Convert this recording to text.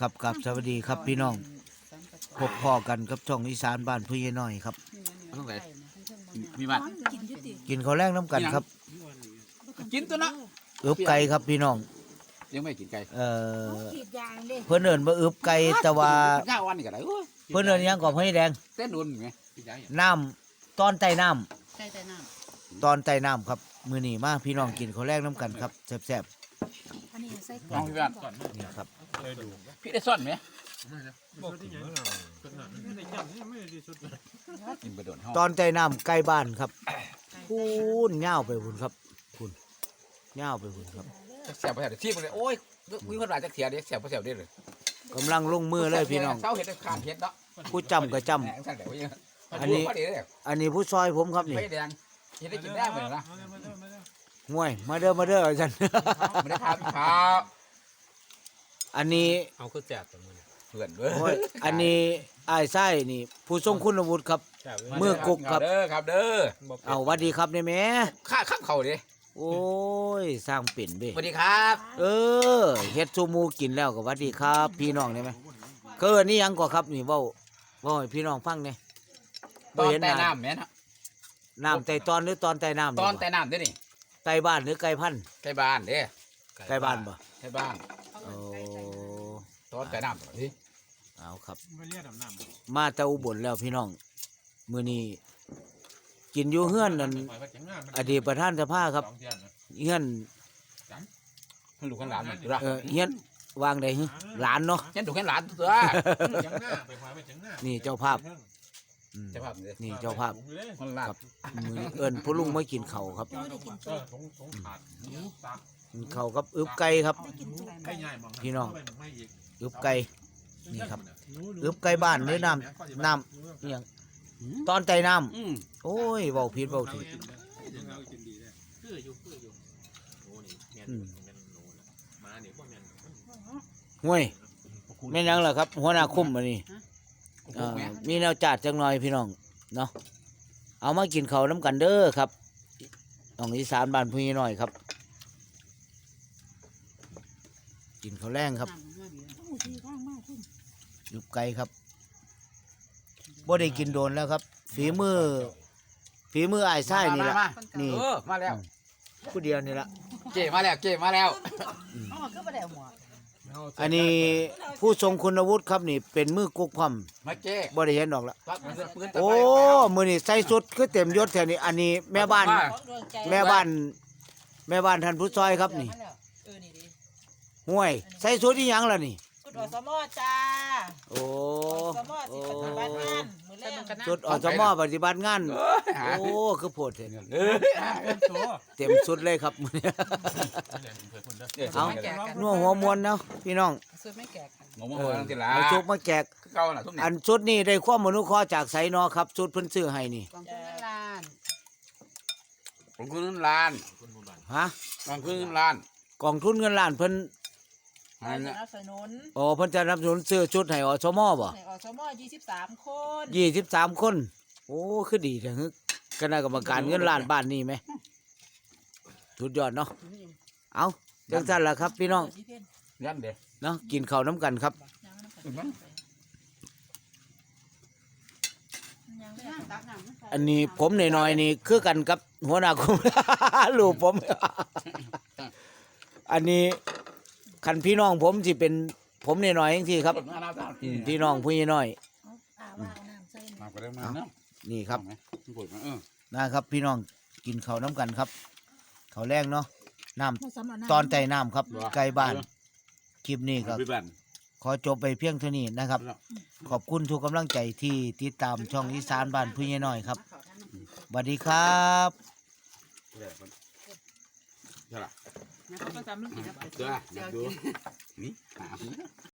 ครับครับสวัสดีครับพี่น้องพบพ่อกันกับช่องอีสานบ้านผู้ใหญ่น้อยครับมันต้องไหน มีบัตร กินอยุติกินข้าวแรงน้ำกันครับ กินตัวเนาะอึบไก่ครับพี่น้องยังไม่กินไก่เอ่อขีดยางเด้เพื่อนเอินมาอึบไก่แต่ว่าย่าวันนี่ก็ได้โอ้ยเพื่อนเอินหยังก่อนให้แดงเส้นอุ่นไงน้ำตอนใต้น้ใส่แต่น้ำตอนใต้น้ำครับ มือนี้มาพี่น้องกินข้าวแรงน้ำกันครับแซ่บำ อันนี้ใส่น้องพี่บ้านๆนี่ครับพี่ได้ซ่อนไหมบอกที่ยังเราเป็นหนังไม่ได้จำนี่ไม่ได้ดีสุดเลยกินไปโดนห้องตอนใต้น้ำใกล้บ้านครับพูนเง่าวไปพุ่นครับพุ่นเง่าวไปพุ่นครับแสบไปแสบที่มันเลยโอ้ยมีคนหลายจักเถียเด็แสบไปแสบได้เลยกำลังลงมือเลยพี่น้องเศร้าเห็ดขาดเห็ดเนาะผู้จำก็จแหมสั่นเดี๋ยวยังอันนี้พอดีเลยำอันนี้ผู้ซอยผมครับนี่ ไม่แดงเห็ดได้กินได้เหมือนนะ ห่วย มาเด้อมาเด้ออาจารย์ ไม่ได้ทานข้าวอันนี้เอาคือแจกตัวมันเพื่อนเว้โอ้ยยอันนี้ไอ้ายไส้นี่ ผู้ทรงคุณวุฒิครับ แจกมือ กุกครับ เด้อครับเด้อเอาหวัดดีครับเนี่ยแหม่ข้าข้ามเข่าดิโอ้ย สร้างเป็นเบ้สวัสดีครับเออเฮ็ดซูมูกินแล้วก็หวัดดีครับ พี่น้องได้ไหมเกินนี่ยังก็ครับนี่เว้าเว้าให้พี่น้องฟังเนี่ยตอนแต่น้ำแม่นะน้ำไต่ตอนหรือตอนไต่น้ำตอนแต่น้ำด้วยนี่ ไต่บ้านหรือไก่พันธุ์ใกล้บ้านเด้ไก่บ้านบ่ใกล้บ้านโอ้ตอนแต่น้ำตัวนี้เอาครับ ไม่เรียกดำน้ำมาแต่อุบลแล้วพี่น้องมื้อนี้กินอยู่เฮือนนั่นอดีตประธานสภาครับเฮือนลูกกันหลานมันตัวเออเฮียนวางได้ฮึหลานเนาะยันลูกกันหลานตัวจังหน้าไปควาย ไปจังหน้านี่เจ้าภาพอืมใช่ป่ะเนี่ยนี่เจ้าภาพมันหลานมือนี้เอิญผู้ลุงไม่กินเขาวครับไม่ได้กินเอจุอสงสงขาดตักกินเขาวกับอึบไก่ครับ ได้กินจุไก่ใหญ่มองพี่น้องไม่อีกอึบไก่ นี่ครับ อึบไก่บ้านหรือน้ำน้ำอิหยังตอนใจน้อืมำโอ้ยเบาผิดเบาถูกยังเรากินดีเลยคืออยู่คืออยู่โอ้นี่แม่นแม่นโน่มาเนี่ยพวกแม่นห่วยแม่นยังล่ะครับ หัวหน้าคุ้มอันนี้ เอ่อมีแนวจัดจังหน่อยพี่น้องเนาะเอามากินเขาวน้ำกันเด้อครับต้องอีสานบ้านพี่น้อยครับ กินข้าวแรงครับหมูทีข้างมากขึ้นยุบไก่ครับบ่ได้กินโดนแล้วครับ ฝีมือ ฝีมือไอ้ายไส้นี่แหละนี่ เออมาแล้วผู้เดียวนี่ละเก๋มาแล้วเก๋มาแล้ว อ๋อก็ไม่ได้เอาหมวก อันนี้ผู้ทรงคุณวุฒิครับนี่ เป็นมือกุกพร้อมมาเก๋บ่ได้เห็นดอกละปักมือปืนโอ้มือนี่ใส่สุดคือเต็มยศแถวนี้อันนี้แม่บ้าน แม่บ้าน แม่บ้านท่านผู้ซอยครับนี่เออนี่ดิห่วย ใส่สุดที่ยังล่ะนี่สุด อสมอจ้าโอ้สมอสิปฏิบัติงานมือแรกสุดอสมปฏิบัติงาน โอ้โอ้คือโพดเถอะเออตัวเต็มสุดเลยครับมื้อนี้เอาแก่กันนัวหัวมวนเนาะพี่น้องสุดไม่แก่กันงงเององทีละเอาชุบมาแจกเก่าน่ะทุกอันี่นชุดนี้ได้ความมนุเคราะห์จากไสนอครับชุดเพิ่นซื้อให้นี่กองทุนเงินล้านของคุณล้านฮะของคุณล้านกองทุนเงินล้านเพิ่นส อันนี้นับสนุนโอ้เพิ่นจะรับสนุนซื้อชุดให้อสมบ่ในอสมอ23คน23คน โอ้คือดีจังฮึคณะกรรมการเงินล้านบ้านนี้ไหมสุดยอดเนาะเอาจังซั่นล่ะครับ พี่น้องยันเด้เนาะกินข้าวน้ำกันครับอันนี้ผมหน่อยๆนี่คือกันกับหัวหน้าคุมลูกผม อันนี้ คันพี่น้องผมสิเป็นผมหน่อยๆจังซี่ครับอืมพี่น้องผู้น้อยอ่าว่าเอาน้ำใส่มาก็ได้มาเนาะนี่ครับปวดมาเออนะครับ พี่น้องกินข้าวน้ำกันครับข้าวแรงเนาะน้ำผสมเอาน้ำ ตอนใจน้ำครับไกลบ้าน คลิปนี้ก็พี่บ้าน ขอจบไปเพียงเท่านี้นะครับ ขอบคุณทุกกำลังใจที่ติดตามช่องอีสานบ้านผู้ใหญ่น้อยครับสวัสดีครับใช่ล่ะ นะเขาก็จำลูกกินแล้วไปเจ้าดูนี่